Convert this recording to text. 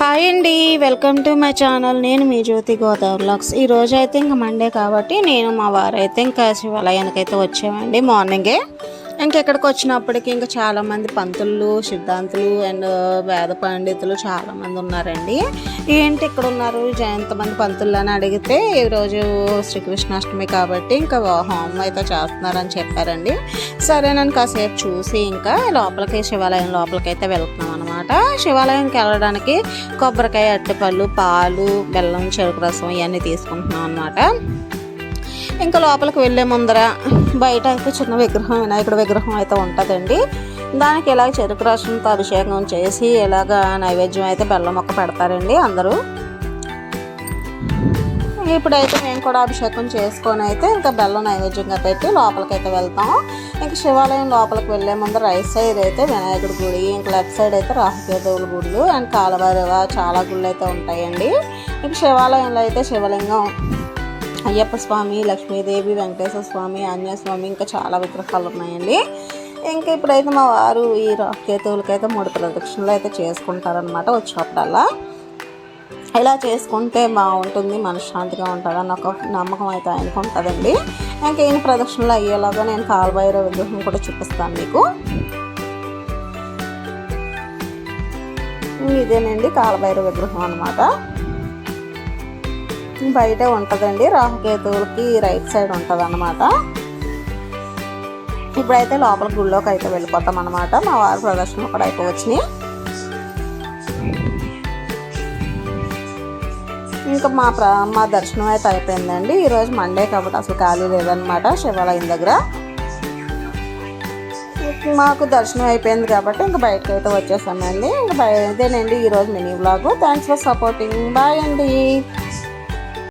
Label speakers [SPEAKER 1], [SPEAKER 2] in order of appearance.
[SPEAKER 1] Hi అండి welcome to my channel. నేను మీ జ్యోతి గోదావరి లాక్స్. ఈ రోజు అయితే ఇంకా మండే కాబట్టి నేను మా వారు అయితే ఇంకా శివాలయానికి అయితే వచ్చామండి మార్నింగే. ఇంకెక్కడికి వచ్చినప్పటికి ఇంకా చాలామంది పంతులు సిద్ధాంతులు అండ్ వేద పండితులు చాలామంది ఉన్నారండి. ఏంటి ఇక్కడ ఉన్నారు? ఎంతమంది పంతులు అని అడిగితే ఈరోజు శ్రీకృష్ణాష్టమి కాబట్టి ఇంకా హోమం అయితే చేస్తున్నారని చెప్పారండి. సరే నేను కాసేపు చూసి ఇంకా లోపలికి శివాలయం లోపలికి అయితే అనమాట శివాలయంకి వెళ్ళడానికి కొబ్బరికాయ అరటిపళ్ళు పాలు బెల్లం చెరుకు రసం ఇవన్నీ తీసుకుంటున్నాం అనమాట ఇంకా లోపలికి వెళ్ళే ముందర బయట అయితే చిన్న విగ్రహం వినాయకుడి విగ్రహం అయితే ఉంటుందండి. దానికి ఇలాగ చెరుకు రసంతో అభిషేకం చేసి ఇలాగ నైవేద్యం అయితే బెల్లం మొక్క పెడతారండి అందరూ. ఇప్పుడైతే మేము కూడా అభిషేకం చేసుకొని అయితే ఇంకా బెల్లం నైవేద్యంగా పెట్టి లోపలికి అయితే వెళ్తాం ఇంకా శివాలయం లోపలికి వెళ్ళే ముందు రైట్ సైడ్ అయితే వినాయకుడి గుడి ఇంకా లెఫ్ట్ సైడ్ అయితే రాహుకేతువుల గుళ్ళు అండ్ కాలవరవ చాలా గుళ్ళు అయితే ఉంటాయండి. ఇంకా శివాలయంలో అయితే శివలింగం అయ్యప్ప స్వామి లక్ష్మీదేవి వెంకటేశ్వర స్వామి ఆంజనేయ స్వామి ఇంకా చాలా విగ్రహాలు ఉన్నాయండి. ఇంకా ఇప్పుడైతే మా వారు ఈ రాకేతువులకైతే మూడు ప్రదక్షిణలు అయితే చేసుకుంటారనమాట వచ్చినప్పుడల్లా ఇలా చేసుకుంటే బాగుంటుంది మనశ్శాంతిగా ఉంటుంది ఒక నమ్మకం అయితే ఆయనకు ఉంటుందండి. ఇంకా ప్రదక్షిణలు అయ్యేలాగా నేను కాలభైరవ విగ్రహం కూడా చూపిస్తాను మీకు. ఇదేనండి కాలభైర విగ్రహం అనమాట బయటే ఉంటుందండి రాహుకేతువులకి రైట్ సైడ్ ఉంటుంది అనమాట ఇప్పుడైతే లోపల గుళ్ళోకి అయితే వెళ్ళిపోతాం అనమాట మా వారి ప్రదర్శన కూడా అయిపోవచ్చినాయి. ఇంకా మా ప్ర మా దర్శనం అయితే అయిపోయిందండి. ఈరోజు మండే కాబట్టి అసలు ఖాళీ లేదనమాట శివాలయం దగ్గర. మాకు దర్శనం అయిపోయింది కాబట్టి ఇంకా బయటకు అయితే వచ్చేసామండి. ఇంకా బయ ఇదేనండి ఈరోజు mini vlog. Thanks for supporting bye అండి.